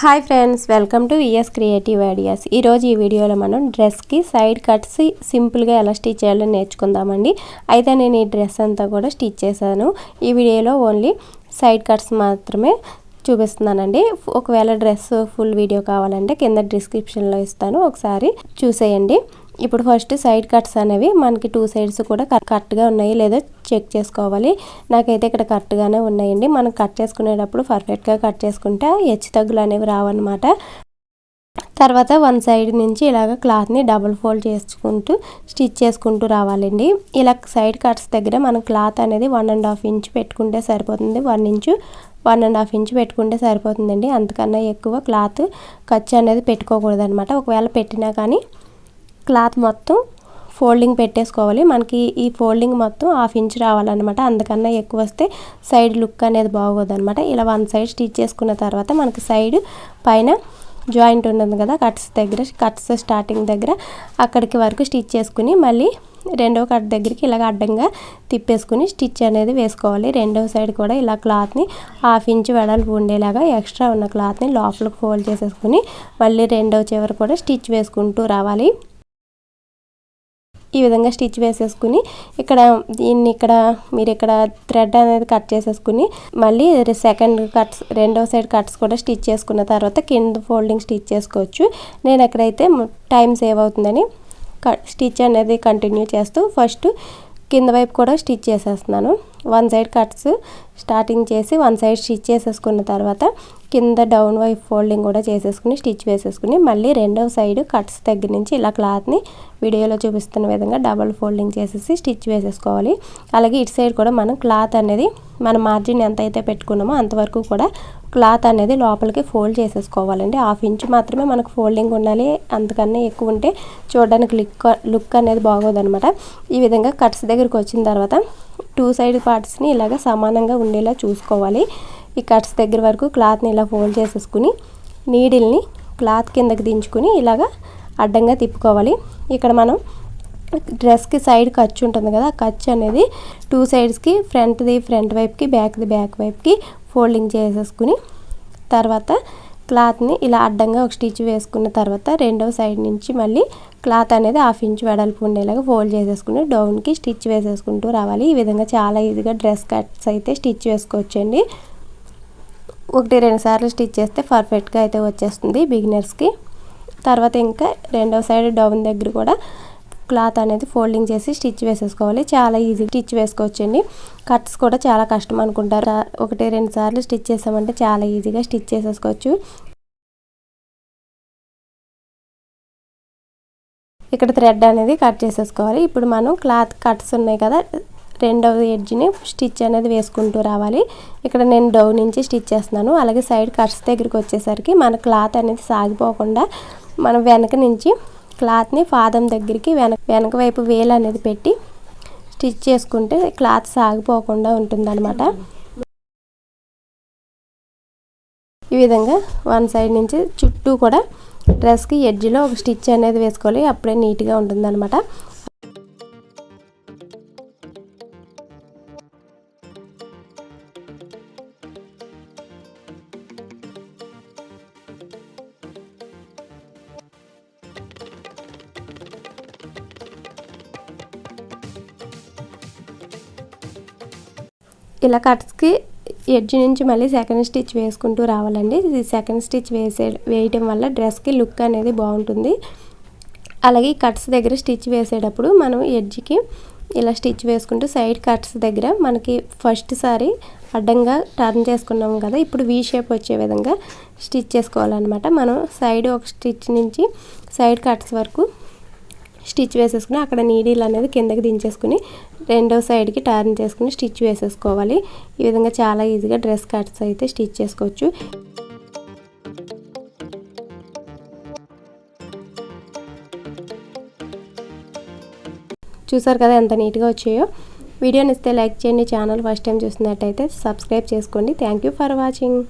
Hi friends welcome to ES creative ideas ఈరోజు ఈ వీడియోలో మనం డ్రెస్కి సైడ్ కట్స్ సింపుల్గా ఎలా స్టిచ్ చేయాలో నేర్చుకుందామండి. అయితే నేను ఈ డ్రెస్ అంతా కూడా స్టిచ్ చేశాను. ఈ వీడియోలో ఓన్లీ సైడ్ కట్స్ మాత్రమే చూపిస్తున్నానండి. ఒకవేళ డ్రెస్ ఫుల్ వీడియో కావాలంటే కింద డిస్క్రిప్షన్లో ఇస్తాను. ఒకసారి చూసేయండి. ఇప్పుడు ఫస్ట్ సైడ్ కట్స్ అనేవి మనకి టూ సైడ్స్ కూడా కరెక్ట్గా ఉన్నాయి. లేదో చెక్ చేసుకోవాలి. నాకైతే ఇక్కడ కరెక్ట్గానే ఉన్నాయండి. మనం కట్ చేసుకునేటప్పుడు పర్ఫెక్ట్గా కట్ చేసుకుంటే హెచ్చు తగ్గులు అనేవి రావన్నమాట. తర్వాత వన్ సైడ్ నుంచి ఇలాగ క్లాత్ని డబుల్ ఫోల్డ్ చేసుకుంటూ స్టిచ్ చేసుకుంటూ రావాలండి. ఇలా సైడ్ కట్స్ దగ్గర మనం క్లాత్ అనేది వన్ అండ్ హాఫ్ ఇంచ్ పెట్టుకుంటే సరిపోతుంది. One inch one and half inch పెట్టుకుంటే సరిపోతుందండి. అంతకన్నా ఎక్కువ క్లాత్ ఖర్చు అనేది పెట్టుకోకూడదు అనమాట ఒకవేళ పెట్టినా కానీ క్లాత్ మొత్తం ఫోల్డింగ్ పెట్టేసుకోవాలి. మనకి ఈ ఫోల్డింగ్ మొత్తం హాఫ్ ఇంచ్ రావాలన్నమాట. అందుకన్నా ఎక్కువ వస్తే సైడ్ లుక్ అనేది బాగోదు అనమాట ఇలా వన్ సైడ్ స్టిచ్ చేసుకున్న తర్వాత మనకి సైడ్ పైన జాయింట్ ఉంటుంది కదా కట్స్ దగ్గర కట్స్ స్టార్టింగ్ దగ్గర అక్కడికి వరకు స్టిచ్ చేసుకుని మళ్ళీ రెండవ కట్ దగ్గరికి ఇలాగ అడ్డంగా తిప్పేసుకుని స్టిచ్ అనేది వేసుకోవాలి. రెండవ సైడ్ కూడా ఇలా క్లాత్ని హాఫ్ ఇంచ్ వెడల్పు ఉండేలాగా ఎక్స్ట్రా ఉన్న క్లాత్ని లోపలికి ఫోల్డ్ చేసేసుకుని మళ్ళీ రెండవ చివరి కూడా స్టిచ్ వేసుకుంటూ రావాలి. ఈ విధంగా స్టిచ్ వేసేసుకుని ఇక్కడ దీన్ని ఇక్కడ మీరు ఇక్కడ థ్రెడ్ అనేది కట్ చేసేసుకుని మళ్ళీ సెకండ్ కట్స్ రెండవ సైడ్ కట్స్ కూడా స్టిచ్ చేసుకున్న తర్వాత కింద ఫోల్డింగ్ స్టిచ్ చేసుకోవచ్చు. నేను ఎక్కడైతే టైం సేవ్ అవుతుందని స్టిచ్ అనేది కంటిన్యూ చేస్తూ ఫస్ట్ కింద వైపు కూడా స్టిచ్ చేసేస్తున్నాను. వన్ సైడ్ కట్స్ స్టార్టింగ్ చేసి వన్ సైడ్ స్టిచ్ చేసేసుకున్న తర్వాత కింద డౌన్ వైపు ఫోల్డింగ్ కూడా చేసేసుకుని స్టిచ్ వేసేసుకుని మళ్ళీ రెండవ సైడ్ కట్స్ దగ్గర నుంచి ఇలా క్లాత్ని వీడియోలో చూపిస్తున్న విధంగా డబల్ ఫోల్డింగ్ చేసేసి స్టిచ్ వేసేసుకోవాలి. అలాగే ఇటు సైడ్ కూడా మనం క్లాత్ అనేది మన మార్జిన్ ఎంత అయితే పెట్టుకున్నామో అంతవరకు కూడా క్లాత్ అనేది లోపలికి ఫోల్డ్ చేసేసుకోవాలండి. హాఫ్ ఇంచ్ మాత్రమే మనకు ఫోల్డింగ్ ఉండాలి. అంతకన్నా ఎక్కువ ఉంటే చూడడానికి లుక్ లుక్ అనేది బాగోదనమాట ఈ విధంగా కట్స్ దగ్గరికి వచ్చిన తర్వాత టూ సైడ్ పార్ట్స్ని ఇలాగ సమానంగా ఉండేలా చూసుకోవాలి. ఈ కట్స్ దగ్గర వరకు క్లాత్ని ఇలా ఫోల్డ్ చేసేసుకుని నీడిల్ని క్లాత్ కిందకి దించుకుని ఇలాగ అడ్డంగా తిప్పుకోవాలి. ఇక్కడ మనం డ్రెస్కి సైడ్ ఖర్చు ఉంటుంది కదా ఆ ఖర్చు అనేది టూ సైడ్స్కి ఫ్రంట్ది ఫ్రంట్ వైపుకి బ్యాక్ది బ్యాక్ వైపుకి ఫోల్డింగ్ చేసేసుకుని తర్వాత క్లాత్ని ఇలా అడ్డంగా ఒక స్టిచ్ వేసుకున్న తర్వాత రెండవ సైడ్ నుంచి మళ్ళీ క్లాత్ అనేది హాఫ్ ఇంచ్ వెడల్పు ఉండేలాగా ఫోల్డ్ చేసేసుకుని డౌన్కి స్టిచ్ వేసేసుకుంటూ రావాలి. ఈ విధంగా చాలా ఈజీగా డ్రెస్ కట్స్ అయితే స్టిచ్ వేసుకోవచ్చండి. ఒకటి రెండు సార్లు స్టిచ్ చేస్తే పర్ఫెక్ట్గా అయితే వచ్చేస్తుంది బిగినర్స్కి. తర్వాత ఇంకా రెండవ సైడ్ డౌన్ దగ్గర కూడా క్లాత్ అనేది ఫోల్డింగ్ చేసి స్టిచ్ వేసేసుకోవాలి. చాలా ఈజీ స్టిచ్ వేసుకోవచ్చండి. కట్స్ కూడా చాలా కష్టం అనుకుంటారు. ఒకటి రెండు సార్లు స్టిచ్ చేసామంటే చాలా ఈజీగా స్టిచ్ చేసేసుకోవచ్చు. ఇక్కడ థ్రెడ్ అనేది కట్ చేసేసుకోవాలి. ఇప్పుడు మనం క్లాత్ కట్స్ ఉన్నాయి కదా రెండవ ఎడ్జ్ని స్టిచ్ అనేది వేసుకుంటూ రావాలి. ఇక్కడ నేను డౌ నుంచి స్టిచ్ చేస్తున్నాను. అలాగే సైడ్ కట్స్ దగ్గరికి వచ్చేసరికి మన క్లాత్ అనేది సాగిపోకుండా మనం వెనక నుంచి క్లాత్ని పాదం దగ్గరికి వెనక వెనక వైపు వేలు అనేది పెట్టి స్టిచ్ చేసుకుంటే క్లాత్ సాగిపోకుండా ఉంటుందన్నమాట. ఈ విధంగా వన్ సైడ్ నుంచి చుట్టూ కూడా డ్రెస్కి ఎడ్జ్లో ఒక స్టిచ్ అనేది వేసుకోవాలి. అప్పుడే నీట్గా ఉంటుందన్నమాట. ఇలా కట్స్కి ఎడ్జ్ నుంచి మళ్ళీ సెకండ్ స్టిచ్ వేసుకుంటూ రావాలండి. ఇది సెకండ్ స్టిచ్ వేసే వేయటం వల్ల డ్రెస్కి లుక్ అనేది బాగుంటుంది. అలాగే కట్స్ దగ్గర స్టిచ్ వేసేటప్పుడు మనం ఎడ్జ్కి ఇలా స్టిచ్ వేసుకుంటూ సైడ్ కట్స్ దగ్గర మనకి ఫస్ట్ సారి అడ్డంగా టర్న్ చేసుకున్నాం కదా ఇప్పుడు వీ షేప్ వచ్చే విధంగా స్టిచ్ చేసుకోవాలన్నమాట. మనం సైడ్ ఒక స్టిచ్ నుంచి సైడ్ కట్స్ వరకు స్టిచ్ వేసేసుకుని అక్కడ నీడిల్ అనేది కిందకి దించేసుకుని రెండో సైడ్కి టర్న్ చేసుకుని స్టిచ్ వేసేసుకోవాలి. ఈ విధంగా చాలా ఈజీగా డ్రెస్ కట్స్ అయితే స్టిచ్ చేసుకోవచ్చు. చూసారు కదా ఎంత నీట్గా వచ్చాయో? వీడియోని ఇస్తే లైక్ చేయండి. ఛానల్ ఫస్ట్ టైం చూసినట్టయితే సబ్స్క్రైబ్ చేసుకోండి. Thank you for watching.